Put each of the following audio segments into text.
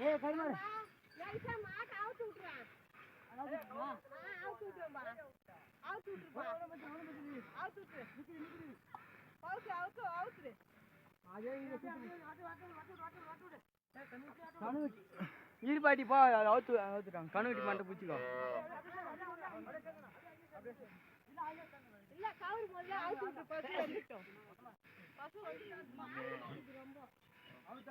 ஏ கருமா லைட்டா மாட்ட அவுத்து விட்டுறேன் அவுத்து விட்டுறேன் அவுத்து விட்டுறேன் அவுத்து விட்டு அவுத்து அவுத்து அவுத்துடு விட்டு பசு வந்துட்டோம் பசு வந்து ரொம்ப அவுத்து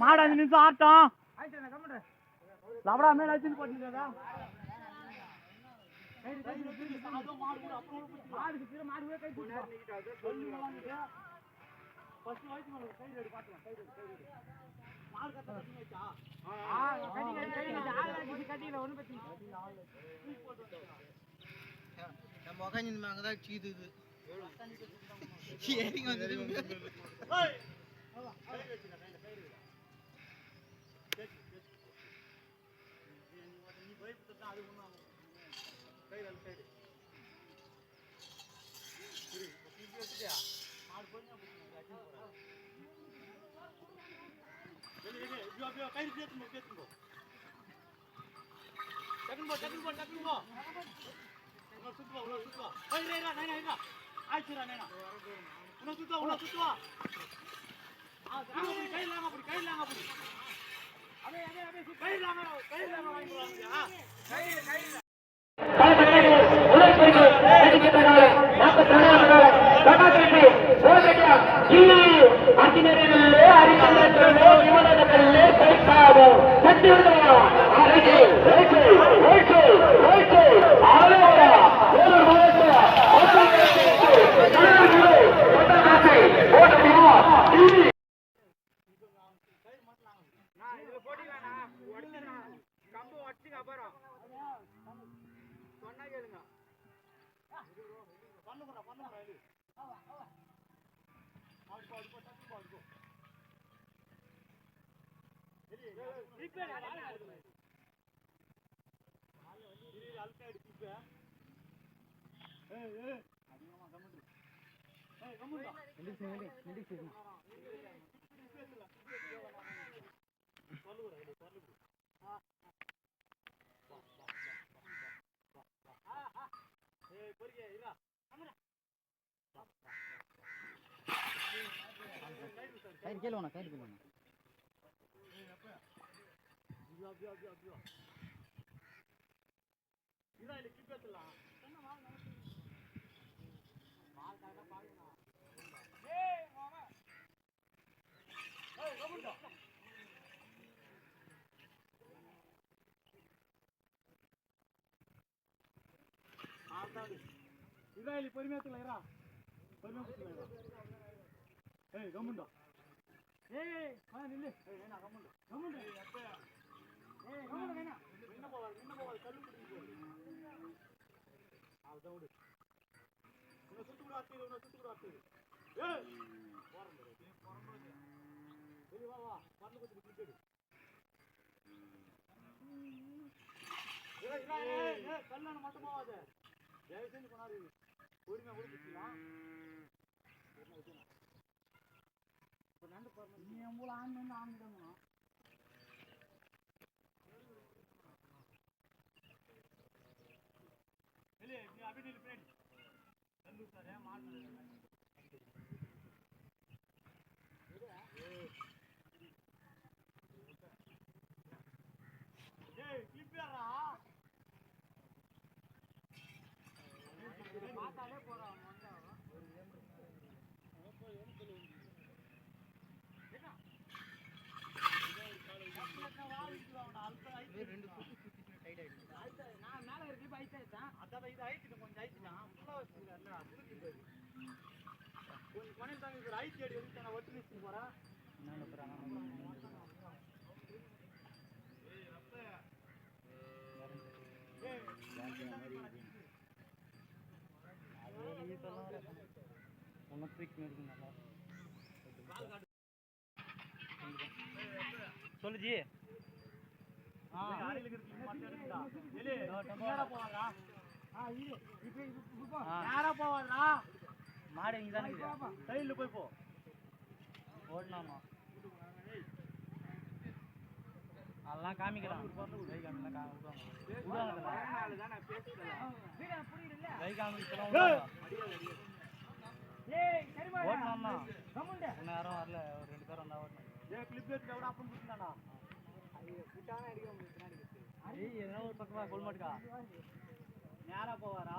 மாடா நிமிஷம் ஆட்டம் லவடா மேல போட்டுக்கா நம்ம உக்காந்து அங்கதான் சீதுது ஏறிங்க வந்துட்டு அது அப்படியே கயிறு சேர்த்துங்க சேர்த்துங்க டக்குனு போ அர்ஜுனரே சொன்னா கேளுங்க பண்ணுக்குறா பண்ணுக்குறா இது அடுக்கோ அடுக்கோ டக்கு அடுக்கோ ரிப்பேர் அழுத்த அடிச்சுப்ப ஏய் ஏய். அதிகமாக கம்முட்டு ஏய் கம்முடா கைட் கீழே வேணா கைட் கீழே வேணா அப்படியா அப்படியா அப்படியா இதான் இல்லை கிட்ட இதா இல்லை பொறுமையா தூளையா பொறுமையா தூளையா ஏய் கம்முண்டா ஏய் வா நில்லு ஏய் என்ன கம்முண்டா கம்முண்டா ஏய் அப்பா ஏய் கம்முண்டா என்ன என்ன போவார் என்ன போவார் கல்லு குடிச்சு ஆ தவுடு உன்னை சுத்து கூட ஆத்தி உன்னை சுட்டு கூட ஆத்தி ஏய் போறங்க ஏய் போறங்க ஏய் வா வா பண்ணு கொஞ்சம் குடிச்சு ஏய் ஏய் ஏய் கல்லன மட்டும் போவாத தயவு செஞ்சு பண்ணாதீங்க பொறுமையா கொடுத்துக்கலாம் இப்போ நண்டு பாருங்க நீ எவ்வளோ ஆண் வந்து ஆண்டுடணும் இல்லை நீ அப்படியே நில்லு பின்னாடி. நண்டு சார் ஏன் மாடு ஏய் கிளிப் யாரா பார்த்தாலே போறான் ரெண்டு சுத்தி சுத்திட்டு டைட் ஆயிடுச்சு நான் மேல இருக்கு இப்ப ஐஸ் அதான் இது ஆயிட்டு கொஞ்சம் ஆயிட்டுதான் ஃபுல்லா வச்சுக்கல புரிஞ்சுது கொஞ்சம் பணம் தாங்க சார் ஐஸ் அடி வந்து நான் ஒட்டு நிச்சு போறா சொல்லு ஜி நேரா போவாதா மாடு இங்கே தானே சைடுல போய் போ. ஓடலாமா? அதெல்லாம் காமிக்கலாம் கை காமிக்கலாம் கை காமிக்கலாம் ஓடலாமா? இன்னும் யாரும் வரல. ஒரு ரெண்டு பேர் வந்தா ஓடணும். ஏய் கிளிப் எடுத்து எவ்வளோ எதனா ஒரு பக்கமா கொல்மாட்டுக்கா. போவாரா?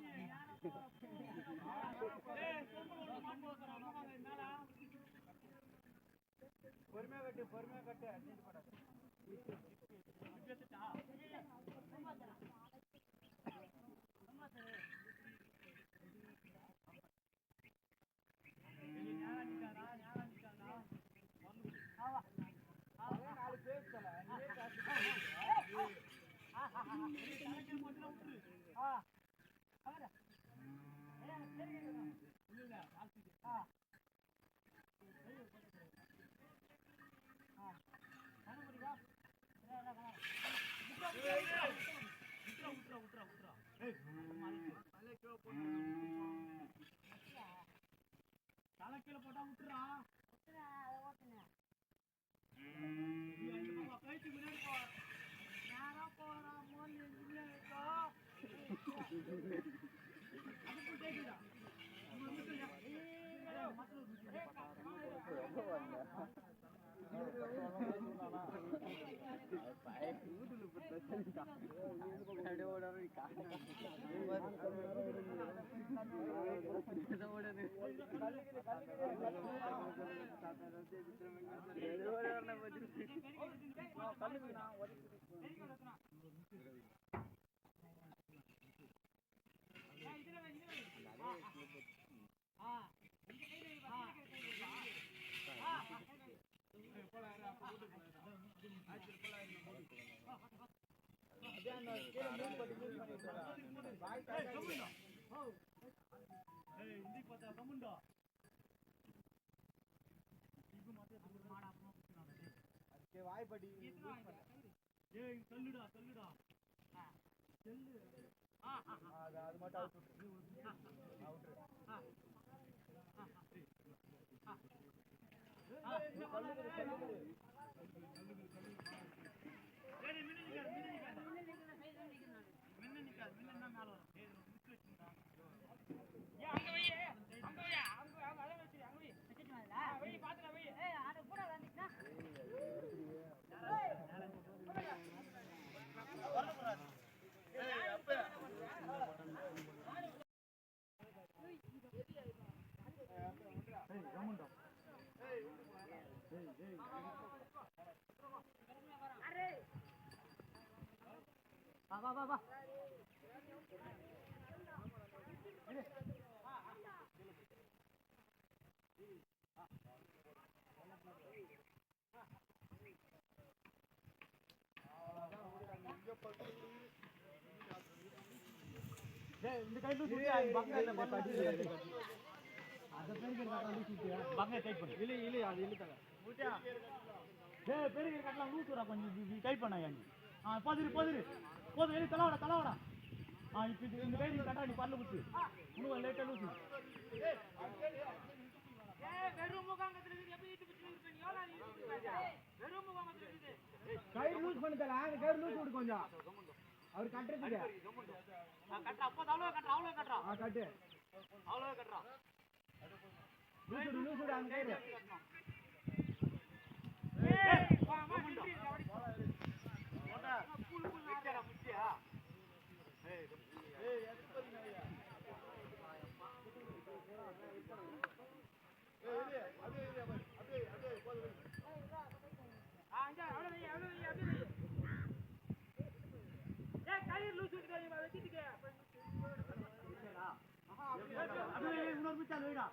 நேரா போவாரா பொறுமையா கட்டு பொறுமையா கட்டு நீட்டு போடாத. தலை கீழே போட்டா விட்டுறா கைக்கு முன்னாடி போ போறா மோன் இருக்கோ அது வாய்ப்படி ஏய் சொல்லுடா சொல்லுடா செல்லு அது அது மட்டும் அவுட்ரு அவுட்ரு சொல்லுங்க சொல்லுங்க வா வா இந்த கையில பக்கத்துல அந்த பேருக்கு கட்டலாம் லூசிட்டு பங்க டைட் பண்ணு. இல்லை இல்லை அது டேய் பெரிய கட்டலாம் லூசுடா கொஞ்சம். டைட் பண்ணாயா நீ? ஆ போதுரு போதுரு. போது வெளிய தலவாடா தலவாடா ஆ இப்போ இந்த நீ கட்டா நீ பல்ல குத்து இன்னும் லைட்டா லூசு. கயிறு லூஸ் பண்ணி தரேன் அந்த கயிறு லூஸ் விடு கொஞ்சம். அவர் கட்டுறதுக்கு. நான் கட்டுறேன். அப்போ அவ்வளோ கட்டுறேன் அவ்வளோ கட்டுறோம் ஆ கட்டு. அவ்வளோ கட்டுறோம் லூஸ் விடு லூஸ் விடு அந்த கயிறு. இன்னொரு மிச்சால் வைடா